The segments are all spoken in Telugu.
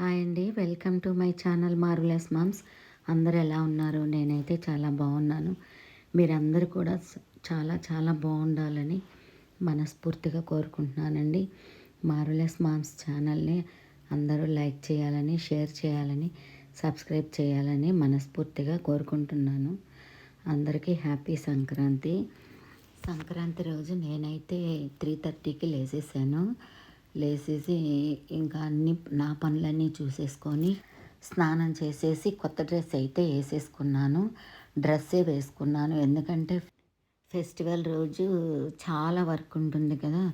హాయ్ అండి. Welcome to my channel marvellous moms. అందరు ఎలా ఉన్నారు? నేనైతే చాలా బాగున్నాను. మీరందరూ కూడా చాలా చాలా బాగుండాలని మనస్ఫూర్తిగా కోరుకుంటున్నానండి. మార్వలస్ మామ్స్ ఛానల్ని అందరూ లైక్ చేయాలని షేర్ చేయాలని సబ్స్క్రైబ్ చేయాలని మనస్ఫూర్తిగా కోరుకుంటున్నాను. అందరికీ హ్యాపీ సంక్రాంతి. సంక్రాంతి రోజు నేనైతే త్రీ థర్టీకి లేసేసాను. లేసేసి ఇంకా అన్ని నా పనులన్నీ చూసేసుకొని స్నానం చేసేసి కొత్త డ్రెస్ అయితే వేసేసుకున్నాను. డ్రెస్సే వేసుకున్నాను. ఎందుకంటే ఫెస్టివల్ రోజు చాలా వర్క్ ఉంటుంది కదా.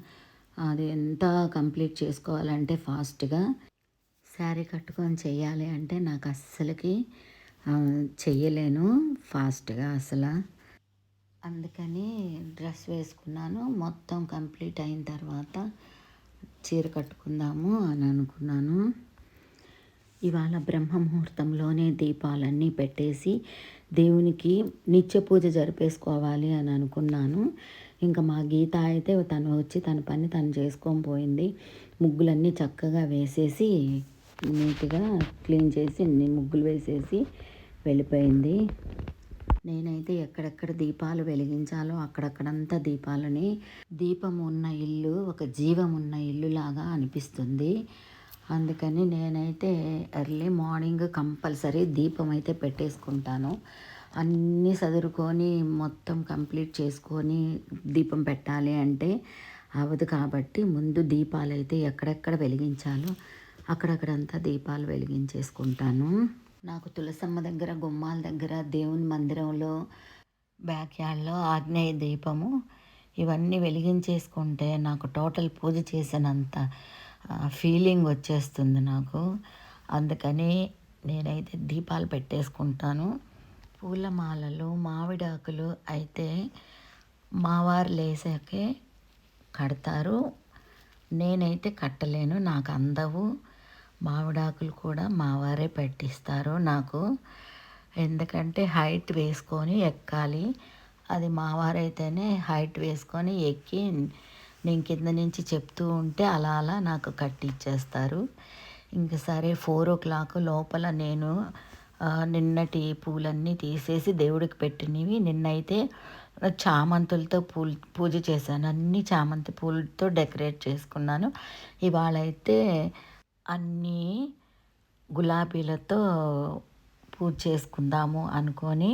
అది ఎంత కంప్లీట్ చేసుకోవాలంటే ఫాస్ట్గా శారీ కట్టుకొని చేయాలి అంటే నాకు అస్సలకి చెయ్యలేను ఫాస్ట్గా అసలు. అందుకని డ్రెస్ వేసుకున్నాను. మొత్తం కంప్లీట్ అయిన తర్వాత చీర కట్టుకుందాము అని అనుకున్నాను. ఇవాళ బ్రహ్మ ముహూర్తంలోనే దీపాలన్నీ పెట్టేసి దేవునికి నిత్య పూజ జరిపేసుకోవాలి అని అనుకున్నాను. ఇంకా మా గీత అయితే తను వచ్చి తన పని తను చేసుకొని పోయింది. ముగ్గులన్నీ చక్కగా వేసేసి నీట్గా క్లీన్ చేసి ముగ్గులు వేసేసి వెళ్ళిపోయింది. నేనైతే ఎక్కడెక్కడ దీపాలు వెలిగించాలో అక్కడక్కడంతా దీపాలని దీపం ఉన్న ఇల్లు ఒక జీవం ఉన్న ఇల్లు లాగా అనిపిస్తుంది. అందుకని నేనైతే ఎర్లీ మార్నింగ్ కంపల్సరీ దీపం అయితే పెట్టేసుకుంటాను. అన్నీ చదురుకొని మొత్తం కంప్లీట్ చేసుకొని దీపం పెట్టాలి అంటే అవ్వదు కాబట్టి ముందు దీపాలు అయితే ఎక్కడెక్కడ వెలిగించాలో అక్కడక్కడంతా దీపాలు వెలిగించేసుకుంటాను. నాకు తులసమ్మ దగ్గర గుమ్మాల దగ్గర దేవుని మందిరంలో బ్యాక్ యార్డ్లో ఆగ్నేయ దీపము ఇవన్నీ వెలిగించేసుకుంటే నాకు టోటల్ పూజ చేసినంత ఫీలింగ్ వచ్చేస్తుంది నాకు. అందుకని నేనైతే దీపాలు పెట్టేసుకుంటాను. పూలమాలలు మామిడాకులు అయితే మావారు లేసాకే కడతారు. నేనైతే కట్టలేను నాకు అందవు. మామిడాకులు కూడా మావారే పెట్టిస్తారు నాకు. ఎందుకంటే హైట్ వేసుకొని ఎక్కాలి. అది మావారైతేనే హైట్ వేసుకొని ఎక్కి నేను కింద నుంచి చెప్తూ ఉంటే అలా అలా నాకు కట్టిచ్చేస్తారు. ఇంక సరే ఫోర్ ఓ క్లాక్ లోపల నేను నిన్నటి పూలన్నీ తీసేసి దేవుడికి పెట్టినవి. నిన్నైతే చామంతులతో పూలు పూజ చేశాను. అన్ని చామంతి పూలతో డెకరేట్ చేసుకున్నాను. ఇవాళ అయితే అన్నీ గులాబీలతో పూజ చేసుకుందాము అనుకొని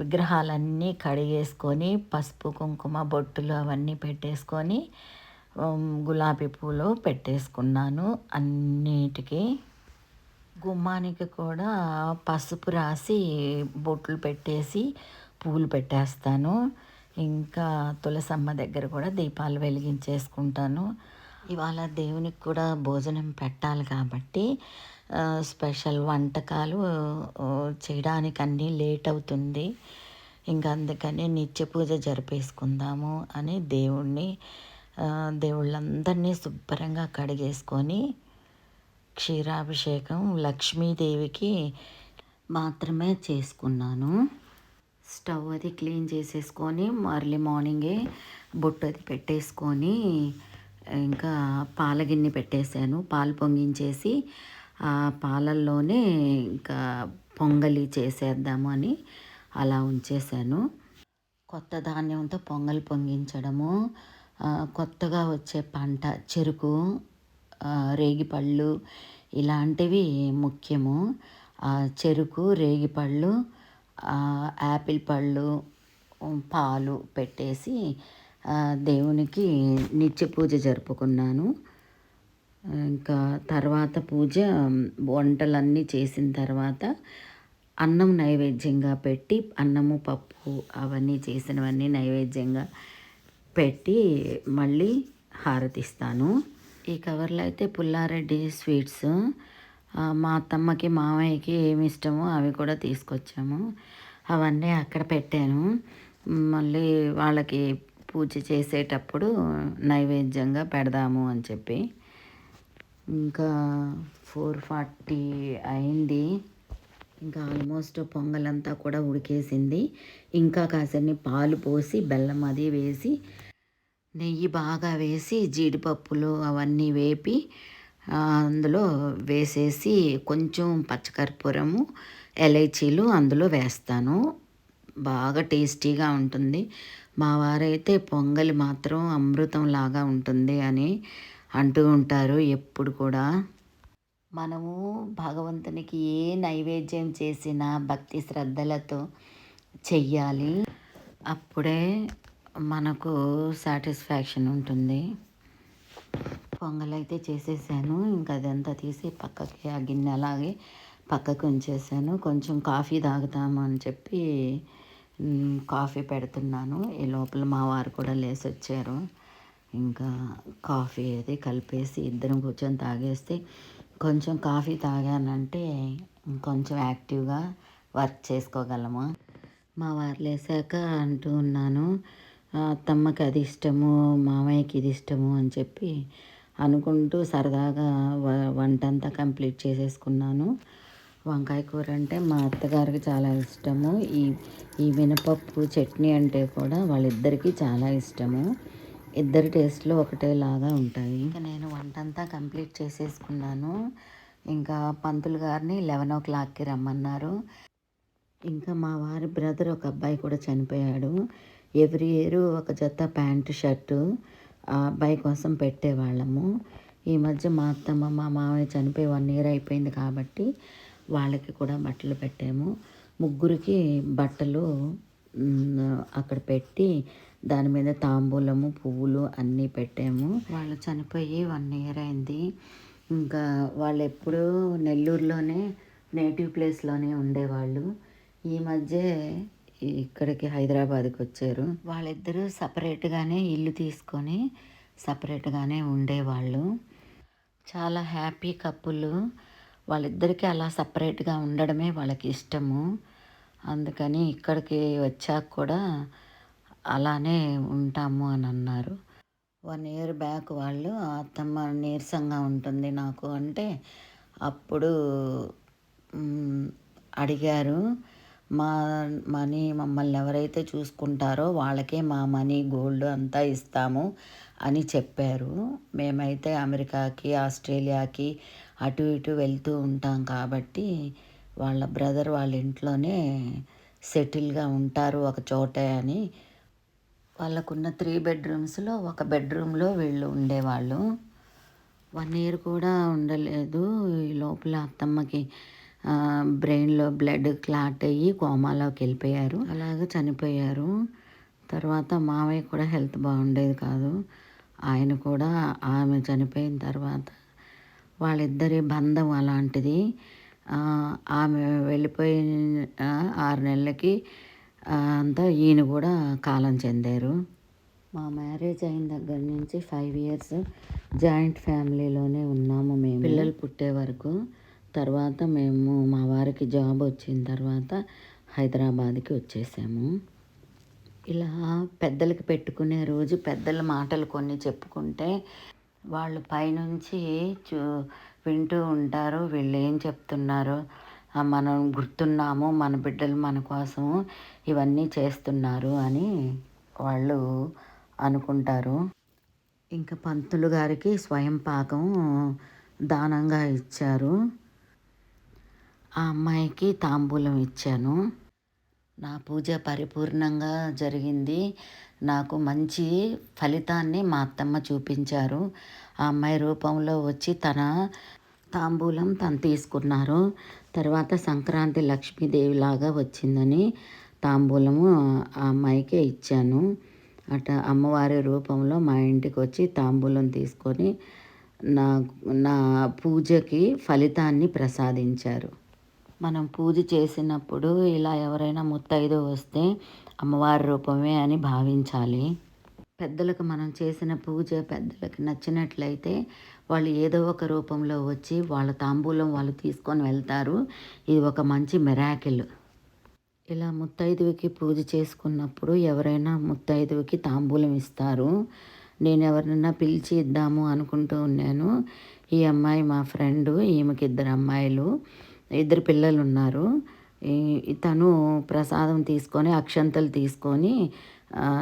విగ్రహాలన్నీ కడిగేసుకొని పసుపు కుంకుమ బొట్టులు అవన్నీ పెట్టేసుకొని గులాబీ పూలు పెట్టేసుకున్నాను అన్నిటికీ. గుమ్మానికి కూడా పసుపు రాసి బొట్లు పెట్టేసి పూలు పెట్టేస్తాను. ఇంకా తులసమ్మ దగ్గర కూడా దీపాలు వెలిగించేసుకుంటాను. ఇవాళ దేవునికి కూడా భోజనం పెట్టాలి కాబట్టి స్పెషల్ వంటకాలు చేయడానికి అన్నీ లేట్ అవుతుంది. ఇంకా అందుకని నిత్య పూజ జరిపేసుకుందాము అని దేవుణ్ణి దేవుళ్ళందరినీ శుభ్రంగా కడిగేసుకొని క్షీరాభిషేకం లక్ష్మీదేవికి మాత్రమే చేసుకున్నాను. స్టవ్ అది క్లీన్ చేసేసుకొని అర్లీ మార్నింగే బొట్టు అది పెట్టేసుకొని ఇంకా పాల గిన్నె పెట్టేశాను. పాలు పొంగించేసి ఆ పాలల్లోనే ఇంకా పొంగలి చేసేద్దాము అని అలా ఉంచేశాను. కొత్త ధాన్యంతో పొంగల్ పొంగించడము కొత్తగా వచ్చే పంట చెరుకు రేగిపళ్ళు ఇలాంటివి ముఖ్యము. చెరుకు రేగిపళ్ళు యాపిల్ పళ్ళు పాలు పెట్టేసి దేవునికి నిత్య పూజ జరుపుకున్నాను. ఇంకా తర్వాత పూజ వంటలన్నీ చేసిన తర్వాత అన్నం నైవేద్యంగా పెట్టి అన్నము పప్పు అవన్నీ చేసినవన్నీ నైవేద్యంగా పెట్టి మళ్ళీ హారతిస్తాను. ఈ కవర్లో అయితే పుల్లారెడ్డి స్వీట్స్ మా అత్తమ్మకి మామయ్యకి ఏమి ఇష్టమో అవి కూడా తీసుకొచ్చాము. అవన్నీ అక్కడ పెట్టాను. మళ్ళీ వాళ్ళకి పూజ చేసేటప్పుడు నైవేద్యంగా పెడదాము అని చెప్పి. ఇంకా ఫోర్ ఫార్టీ అయింది. ఇంకా ఆల్మోస్ట్ పొంగలంతా కూడా ఉడికేసింది. ఇంకా కాసన్ని పాలు పోసి బెల్లం అది వేసి నెయ్యి బాగా వేసి జీడిపప్పులు అవన్నీ వేపి అందులో వేసేసి కొంచెం పచ్చకర్పూరము ఎలైచీలు అందులో వేస్తాను. బాగా టేస్టీగా ఉంటుంది. మా వారైతే పొంగలి మాత్రం అమృతం లాగా ఉంటుంది అని అంటూ ఉంటారు ఎప్పుడు కూడా. మనము భగవంతునికి ఏ నైవేద్యం చేసినా భక్తి శ్రద్ధలతో చెయ్యాలి. అప్పుడే మనకు సాటిస్ఫాక్షన్ ఉంటుంది. పొంగల్ అయితే చేసేసాను. ఇంకా అదంతా తీసి పక్కకి ఆ గిన్నె అలాగే పక్కకు ఉంచేసాను. కొంచెం కాఫీ తాగుతాము అని చెప్పి కాఫీ పెడుతున్నాను. ఈ లోపల మా వారు కూడా లేసి వచ్చారు ఇంకా కాఫీ అది కలిపేసి ఇద్దరం కూర్చొని తాగేస్తే కొంచెం కాఫీ తాగానంటే కొంచెం యాక్టివ్గా వర్క్ చేసుకోగలము. మా వారు లేసాక అంటూ ఉన్నాను అత్తమ్మకి అది ఇష్టము మామయ్యకి ఇది ఇష్టము అని చెప్పి అనుకుంటూ సరదాగా వ- వంట అంతా కంప్లీట్ చేసేసుకున్నాను. వంకాయ కూర అంటే మా అత్తగారికి చాలా ఇష్టము. ఈ ఈ మినపప్పు చట్నీ అంటే కూడా వాళ్ళిద్దరికీ చాలా ఇష్టము. ఇద్దరి టేస్ట్లు ఒకటేలాగా ఉంటాయి. ఇంకా నేను వంట అంతా కంప్లీట్ చేసేసుకున్నాను. ఇంకా పంతులు గారిని లెవెన్ ఓ క్లాక్కి రమ్మన్నారు. ఇంకా మా వారి బ్రదర్ ఒక అబ్బాయి కూడా చనిపోయాడు. ఎవ్రీ ఇయర్ ఒక జత ప్యాంటు షర్టు ఆ అబ్బాయి కోసం పెట్టేవాళ్ళము. ఈ మధ్య మా అత్తమ్మ మా మామయ్య చనిపోయి వన్ ఇయర్ అయిపోయింది కాబట్టి వాళ్ళకి కూడా బట్టలు పెట్టాము. ముగ్గురికి బట్టలు అక్కడ పెట్టి దాని మీద తాంబూలము పువ్వులు అన్నీ పెట్టాము. వాళ్ళు చనిపోయి వన్ ఇయర్ అయింది. ఇంకా వాళ్ళు ఎప్పుడూ నెల్లూరులోనే నేటివ్ ప్లేస్లోనే ఉండేవాళ్ళు. ఈ మధ్య ఇక్కడికి హైదరాబాద్కి వచ్చారు. వాళ్ళిద్దరూ సపరేట్గానే ఇల్లు తీసుకొని సపరేట్గానే ఉండేవాళ్ళు. చాలా హ్యాపీ కప్పులు. వాళ్ళిద్దరికీ అలా సపరేట్గా ఉండడమే వాళ్ళకి ఇష్టము. అందుకని ఇక్కడికి వచ్చాక కూడా అలానే ఉంటాము అని అన్నారు. వన్ ఇయర్ బ్యాక్ వాళ్ళు అత్తమ్మ నీరసంగా ఉంటుంది నాకు అంటే అప్పుడు అడిగారు. మా మనీ మమ్మల్ని ఎవరైతే చూసుకుంటారో వాళ్ళకే మా మనీ గోల్డ్ అంతా ఇస్తాము అని చెప్పారు. మేమైతే అమెరికాకి ఆస్ట్రేలియాకి అటు ఇటు వెళ్తూ ఉంటాం కాబట్టి వాళ్ళ బ్రదర్ వాళ్ళ ఇంట్లోనే సెటిల్గా ఉంటారు ఒక చోటే అని. వాళ్ళకున్న త్రీ బెడ్రూమ్స్లో ఒక బెడ్రూమ్లో వీళ్ళు ఉండేవాళ్ళు. వన్ ఇయర్ కూడా ఉండలేదు. ఈ లోపల అత్తమ్మకి బ్రెయిన్లో బ్లడ్ క్లాట్ అయ్యి కోమాలోకి వెళ్ళిపోయారు. అలాగే చనిపోయారు. తర్వాత మావయ్య కూడా హెల్త్ బాగుండేది కాదు. ఆయన కూడా ఆమె చనిపోయిన తర్వాత వాళ్ళిద్దరి బంధం అలాంటిది. ఆమె వెళ్ళిపోయిన ఆరు నెలలకి అంతా ఈయన కూడా కాలం చెందారు. మా మ్యారేజ్ అయిన దగ్గర నుంచి ఫైవ్ ఇయర్స్ జాయింట్ ఫ్యామిలీలోనే ఉన్నాము మేము. పిల్లలు పుట్టే వరకు. తర్వాత మేము మా వారికి జాబ్ వచ్చిన తర్వాత హైదరాబాద్కి వచ్చేసాము. ఇలా పెద్దలకి పెట్టుకునే రోజు పెద్దల మాటలు కొన్ని చెప్పుకుంటే వాళ్ళు పైనుంచి చూ వింటూ ఉంటారు. వీళ్ళు ఏం చెప్తున్నారు మనం గుర్తున్నాము మన బిడ్డలు మన కోసం ఇవన్నీ చేస్తున్నారు అని వాళ్ళు అనుకుంటారు. ఇంకా పంతులు గారికి స్వయం పాకం దానంగా ఇచ్చారు. ఆ అమ్మాయికి తాంబూలం ఇచ్చాను. నా పూజ పరిపూర్ణంగా జరిగింది. నాకు మంచి ఫలితాన్ని మా అత్తమ్మ చూపించారు. ఆ అమ్మాయి రూపంలో వచ్చి తన తాంబూలం తను తీసుకున్నారు. తర్వాత సంక్రాంతి లక్ష్మీదేవిలాగా వచ్చిందని తాంబూలము ఆ అమ్మాయికే ఇచ్చాను. అట అమ్మవారి రూపంలో మా ఇంటికి వచ్చి తాంబూలం తీసుకొని నా నా పూజకి ఫలితాన్ని ప్రసాదించారు. మనం పూజ చేసినప్పుడు ఇలా ఎవరైనా ముత్తైదు వస్తే అమ్మవారి రూపమే అని భావించాలి. పెద్దలకు మనం చేసిన పూజ పెద్దలకు నచ్చినట్లయితే వాళ్ళు ఏదో ఒక రూపంలో వచ్చి వాళ్ళ తాంబూలం వాళ్ళు తీసుకొని వెళ్తారు. ఇది ఒక మంచి మెరాకిల్ ఇలా ముత్తైదువికి పూజ చేసుకున్నప్పుడు ఎవరైనా ముత్తైదువికి తాంబూలం ఇస్తారు. నేను ఎవరినైనా పిలిచి ఇద్దాము అనుకుంటూ ఉన్నాను. ఈ అమ్మాయి మా ఫ్రెండు ఈమెకి ఇద్దరు అమ్మాయిలు. ఇద్దరు పిల్లలు ఉన్నారు ఈ- తను ప్రసాదం తీసుకొని అక్షంతలు తీసుకొని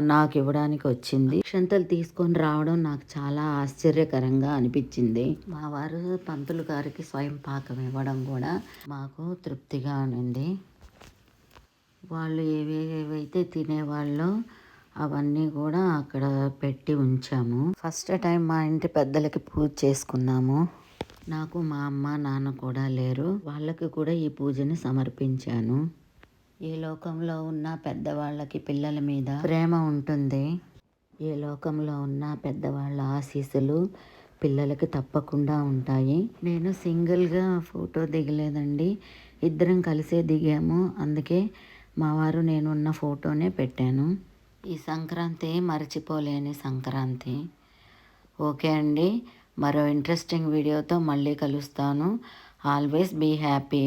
నాకు ఇవ్వడానికి వచ్చింది. అక్షంతలు తీసుకొని రావడం నాకు చాలా ఆశ్చర్యకరంగా అనిపించింది. మా వారు పంతులు గారికి స్వయం పాకం ఇవ్వడం కూడా మాకు తృప్తిగా ఉంది వాళ్ళు ఏవేవైతే తినేవాళ్ళు అవన్నీ కూడా అక్కడ పెట్టి ఉంచాము. ఫస్ట్ టైం మా ఇంటి పెద్దలకి పూజ చేసుకున్నాము. నాకు మా అమ్మ నాన్న కూడా లేరు. వాళ్ళకి కూడా ఈ పూజని సమర్పించాను. ఏ లోకంలో ఉన్న పెద్దవాళ్ళకి పిల్లల మీద ప్రేమ ఉంటుంది. ఏ లోకంలో ఉన్న పెద్దవాళ్ళ ఆశీస్సులు పిల్లలకి తప్పకుండా ఉంటాయి. నేను సింగిల్గా ఫోటో దిగలేదండి. ఇద్దరం కలిసే దిగాము. అందుకే మా వారు నేనున్న ఫోటోనే పెట్టాను. ఈ సంక్రాంతి మర్చిపోలేని సంక్రాంతి. ఓకే అండి. మరో ఇంట్రెస్టింగ్ వీడియోతో మళ్ళీ కలుస్తాను. Always be happy